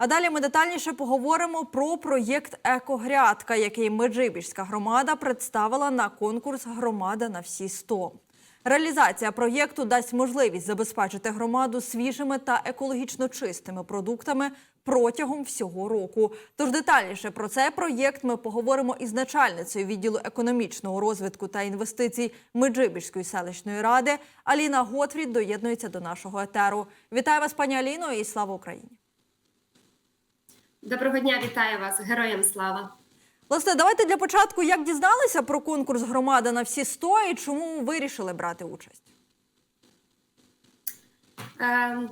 А далі ми детальніше поговоримо про проєкт Екогрядка, який Меджибіжська громада представила на конкурс Громада на всі 100». Реалізація проєкту дасть можливість забезпечити громаду свіжими та екологічно чистими продуктами протягом всього року. Тож детальніше про цей проєкт ми поговоримо із начальницею відділу економічного розвитку та інвестицій Меджибіжської селищної ради. Аліна Готфрід доєднується до нашого етеру. Вітаю вас, пані Аліно, і слава Україні! Доброго дня, вітаю вас, героям слава. Власне, давайте для початку, як дізналися про конкурс громада на всі 100 і чому вирішили брати участь? Ем,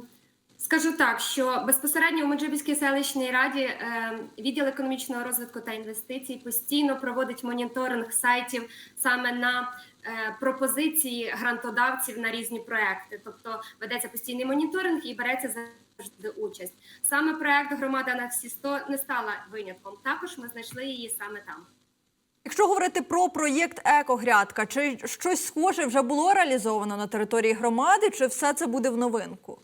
скажу так, що безпосередньо у Меджибіській селищній раді ем, відділ економічного розвитку та інвестицій постійно проводить моніторинг сайтів саме на е, пропозиції грантодавців на різні проекти. Тобто ведеться постійний моніторинг і береться завжди участь. Саме проект Громада на всі 100 не стала винятком. Також ми знайшли її саме там. Якщо говорити про проєкт Екогрядка, чи щось схоже вже було реалізовано на території громади, чи все це буде в новинку?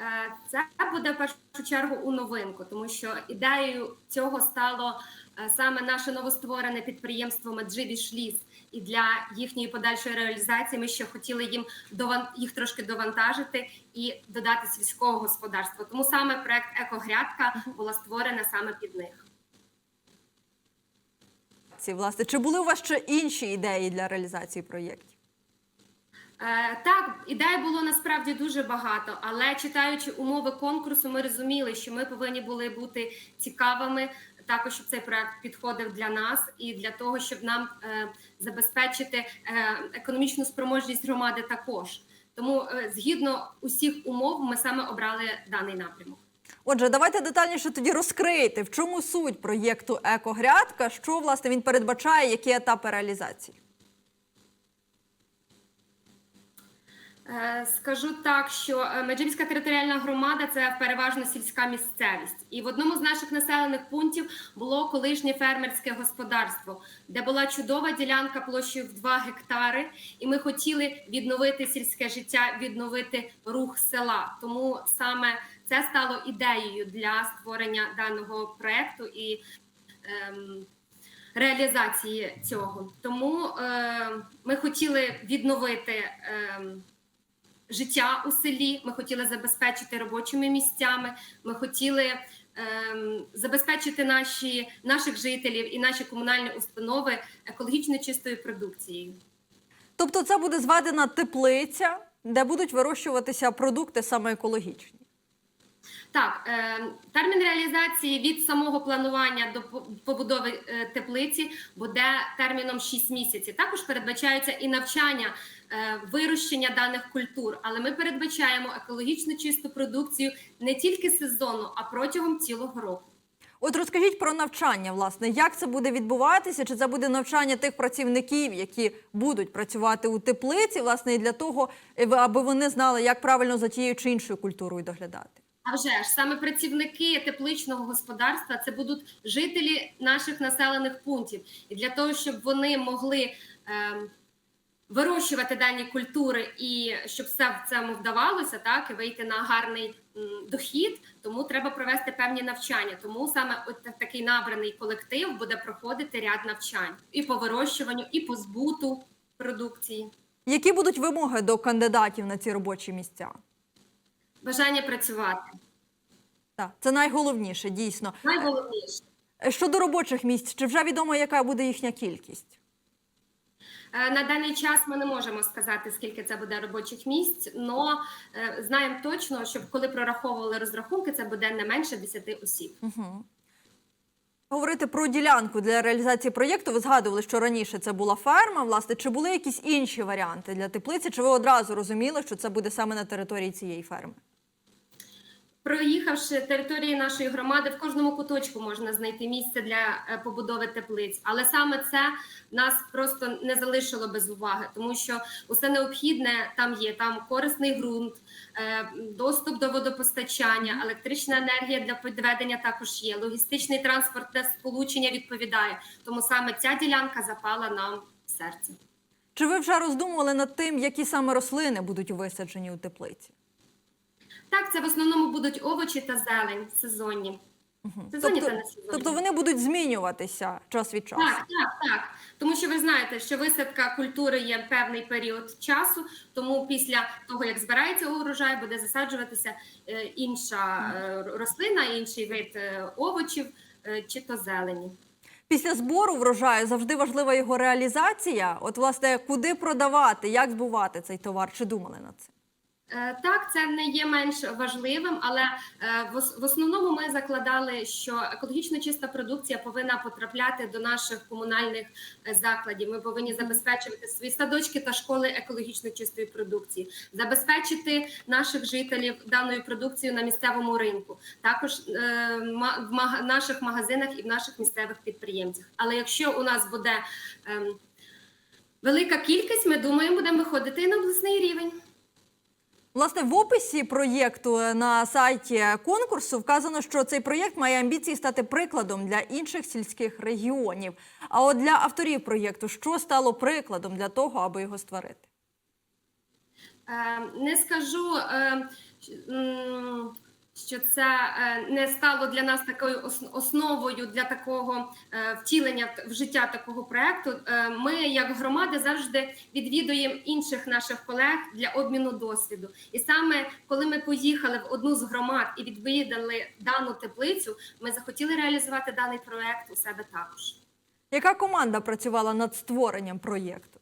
Е, Це буде в першу чергу у новинку, тому що ідеєю цього стало е, саме наше новостворене підприємство Меджибішліс. І для їхньої подальшої реалізації ми ще хотіли їм їх трошки довантажити і додати сільського господарства. Тому саме проект Екогрядка була створена саме під них. Ці власне, чи були у вас ще інші ідеї для реалізації проєктів? Е, так, ідей було насправді дуже багато, але читаючи умови конкурсу, ми розуміли, що ми повинні були бути цікавими. Також щоб цей проект підходив для нас і для того, щоб нам е, забезпечити е, економічну спроможність громади також. Тому згідно усіх умов, ми саме обрали даний напрямок. Отже, давайте детальніше тоді розкрийте, в чому суть проєкту Екогрядка, що власне він передбачає, які етапи реалізації. Скажу так, що е, територіальна громада це переважно сільська місцевість, і в одному з наших населених пунктів було колишнє фермерське господарство, де була чудова ділянка площею в 2 гектари, і ми хотіли відновити сільське життя, відновити рух села. Тому саме це стало ідеєю для створення даного проекту і ем, реалізації цього. Тому е, ми хотіли відновити. ем, життя у селі. Ми хотіли забезпечити робочими місцями. Ми хотіли ем, забезпечити наші, наших жителів і наші комунальні установи екологічно чистою продукцією. Тобто, це буде зведена теплиця, де будуть вирощуватися продукти саме екологічні. Так, е, термін реалізації від самого планування до побудови е, теплиці буде терміном 6 місяців. Також передбачається і навчання е, вирощення даних культур, але ми передбачаємо екологічно чисту продукцію не тільки сезонно, а протягом цілого року. От розкажіть про навчання, власне, як це буде відбуватися? Чи це буде навчання тих працівників, які будуть працювати у теплиці, власне, і для того, аби вони знали, як правильно за тією чи іншою культурою доглядати? А вже ж саме працівники тепличного господарства це будуть жителі наших населених пунктів, і для того, щоб вони могли ем, вирощувати дані культури і щоб все в цьому вдавалося, так і вийти на гарний м, дохід, тому треба провести певні навчання. Тому саме от такий набраний колектив буде проходити ряд навчань і по вирощуванню, і по збуту продукції. Які будуть вимоги до кандидатів на ці робочі місця? Бажання працювати Так, це найголовніше, дійсно. найголовніше. Е, Щодо робочих місць, чи вже відомо, яка буде їхня кількість? Е, На даний час ми не можемо сказати, скільки це буде робочих місць, але знаємо точно, що коли прораховували розрахунки, це буде не менше 10 осіб. Угу. Говорити про ділянку для реалізації проєкту. Ви згадували, що раніше це була ферма. Власне, чи були якісь інші варіанти для теплиці? Чи ви одразу розуміли, що це буде саме на території цієї ферми? Проїхавши території нашої громади, в кожному куточку можна знайти місце для е, побудови теплиць, але саме це нас просто не залишило без уваги, тому що усе необхідне там є. Там корисний ґрунт, е, доступ до водопостачання, електрична енергія для підведення також є. Логістичний транспортне сполучення відповідає. Тому саме ця ділянка запала нам в серце. Чи ви вже роздумували над тим, які саме рослини будуть висаджені у теплиці? Так, це в основному будуть овочі та зелень сезонні. Сезонні Тобто, та не сезонні. тобто вони будуть змінюватися час від часу. Так, так, так. Тому що ви знаєте, що висадка культури є певний період часу, тому після того, як збирається урожай, буде засаджуватися е, інша е, рослина, інший вид е, овочів чи то зелені. Після збору врожаю завжди важлива його реалізація. От, власне, куди продавати, як збувати цей товар? Чи думали над цим? Е, Так, це не є менш важливим, але е, в основному ми закладали, що екологічно чиста продукція повинна потрапляти до наших комунальних е, закладів. Ми повинні забезпечувати свої садочки та школи екологічно чистої продукції, забезпечити наших жителів даною продукцією на місцевому ринку, також в наших магазинах і в наших місцевих підприємцях. Але якщо у нас буде ем, велика кількість, ми думаємо, будемо виходити і на обласний рівень. Власне, в описі проєкту на сайті конкурсу вказано, що цей проєкт має амбіції стати прикладом для інших сільських регіонів. А от для авторів проєкту, що стало прикладом для того, аби його створити? Е, Не скажу, е, що це е, не стало для нас такою основою для такого е, втілення в- життя такого проекту. Е, Ми, як громади, завжди відвідуємо інших наших колег для обміну досвіду. І саме коли ми поїхали в одну з громад і відвідали дану теплицю, ми захотіли реалізувати даний проект у себе також. Яка команда працювала над створенням проєкту?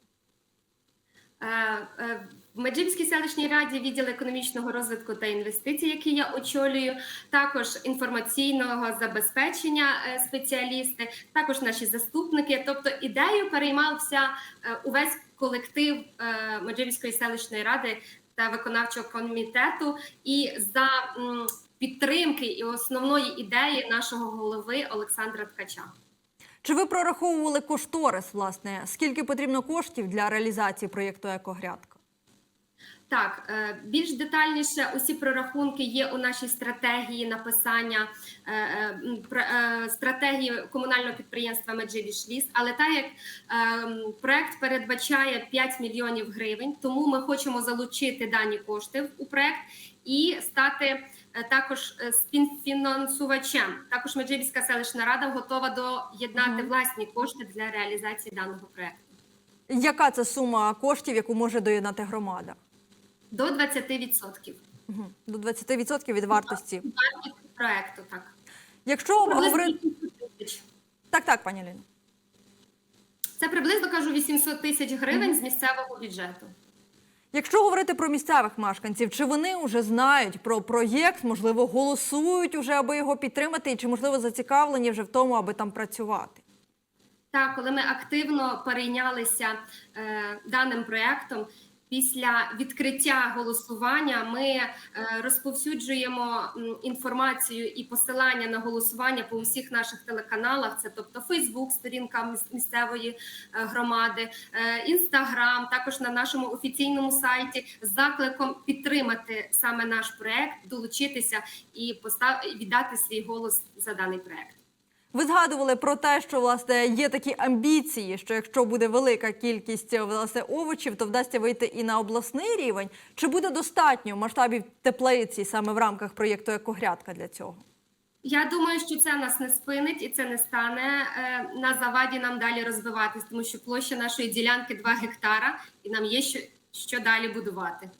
В Меджибській селищній раді відділ економічного розвитку та інвестицій, який я очолюю, також інформаційного забезпечення е, спеціалісти, також наші заступники. Тобто ідею переймався е, увесь колектив е, Меджибської селищної ради та виконавчого комітету, і за підтримки і основної ідеї нашого голови Олександра Ткача. Чи ви прораховували кошторис, власне, скільки потрібно коштів для реалізації проєкту Екогрядка? Так, е, більш детальніше усі прорахунки є у нашій стратегії написання е, е, стратегії комунального підприємства Меджибішліс. Але так як проект передбачає 5 мільйонів гривень, тому ми хочемо залучити дані кошти у проект і стати також співфінансувачем. Також Меджибіська селищна рада готова доєднати власні кошти для реалізації даного проекту. Яка це сума коштів, яку може доєднати громада? До 20% Мгм. До 20% від вартості. вартості проекту. Так. Якщо говорити так, так, пані Ліно. Це приблизно кажу 800 тисяч гривень з місцевого бюджету. Якщо говорити про місцевих мешканців, чи вони вже знають про проєкт, можливо, голосують уже, аби його підтримати, і чи можливо зацікавлені вже в тому, аби там працювати? Так, коли ми активно перейнялися е, даним проектом. Після відкриття голосування ми е, розповсюджуємо інформацію і посилання на голосування по усіх наших телеканалах. Це тобто Фейсбук, сторінка місцевої е, громади, Інстаграм, також на нашому офіційному сайті з закликом підтримати саме наш проект, долучитися і постав віддати свій голос за даний проект. Ви згадували про те, що власне є такі амбіції, що якщо буде велика кількість власне овочів, то вдасться вийти і на обласний рівень. Чи буде достатньо масштабів теплиці саме в рамках проєкту Екогрядка для цього? Я думаю, що це нас не спинить і це не стане е, на заваді нам далі розвиватись, тому що площа нашої ділянки 2 гектара, і нам є що, що далі будувати.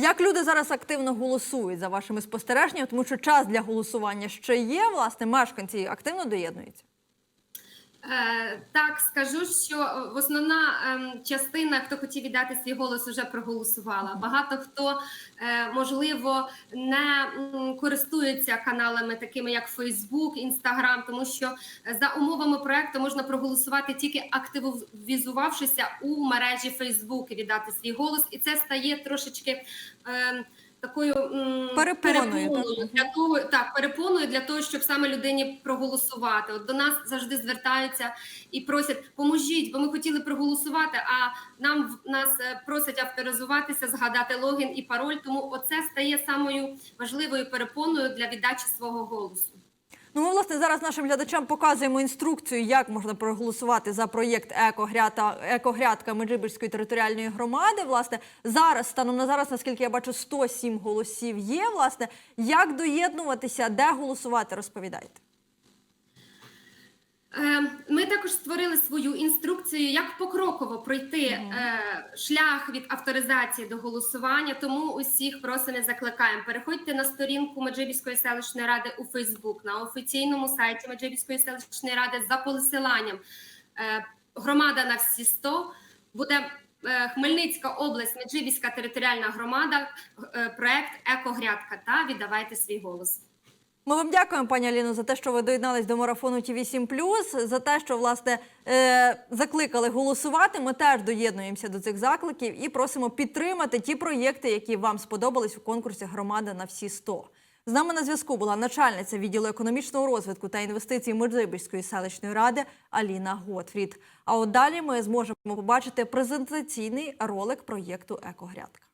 Як люди зараз активно голосують за вашими спостереженнями, тому що час для голосування ще є, власне, мешканці активно доєднуються. Е, так, скажу, що е, основна ем, частина, хто хотів віддати свій голос, вже проголосувала. Багато хто е, можливо не користується каналами, такими як Facebook, Instagram, тому що за умовами проекту можна проголосувати тільки активізувавшися у мережі Facebook і віддати свій голос, і це стає трошечки. Такою м, Перепоною, для того, так перепоною для того, щоб саме людині проголосувати. От до нас завжди звертаються і просять, поможіть, бо ми хотіли проголосувати. А нам нас е, просять авторизуватися, згадати логін і пароль. Тому оце стає самою важливою перепоною для віддачі свого голосу. Ну, ми власне зараз нашим глядачам показуємо інструкцію, як можна проголосувати за проєкт «Екогрята- екогрядка Меджибірської територіальної громади. Власне, зараз станом на зараз, наскільки я бачу, 107 голосів є. Власне, як доєднуватися, де голосувати, розповідайте. Е, Ми також створили свою інструкцію, як покроково пройти е, шлях від авторизації до голосування. Тому усіх просимо закликаємо. Переходьте на сторінку Меджибіської селищної ради у Фейсбук на офіційному сайті Меджибіської селищної ради за посиланням е, громада на всі 100 буде. Хмельницька область, Меджибіська територіальна громада, проект Екогрядка та віддавайте свій голос. Ми вам дякуємо, пані Аліно, за те, що ви доєднались до марафону ТІВІ 7 за те, що власне е, закликали голосувати. Ми теж доєднуємося до цих закликів і просимо підтримати ті проєкти, які вам сподобались у конкурсі Громада на всі 100». З нами на зв'язку була начальниця відділу економічного розвитку та інвестицій Меджибірської селищної ради Аліна Готфрід. А от далі ми зможемо побачити презентаційний ролик проєкту Екогрядка.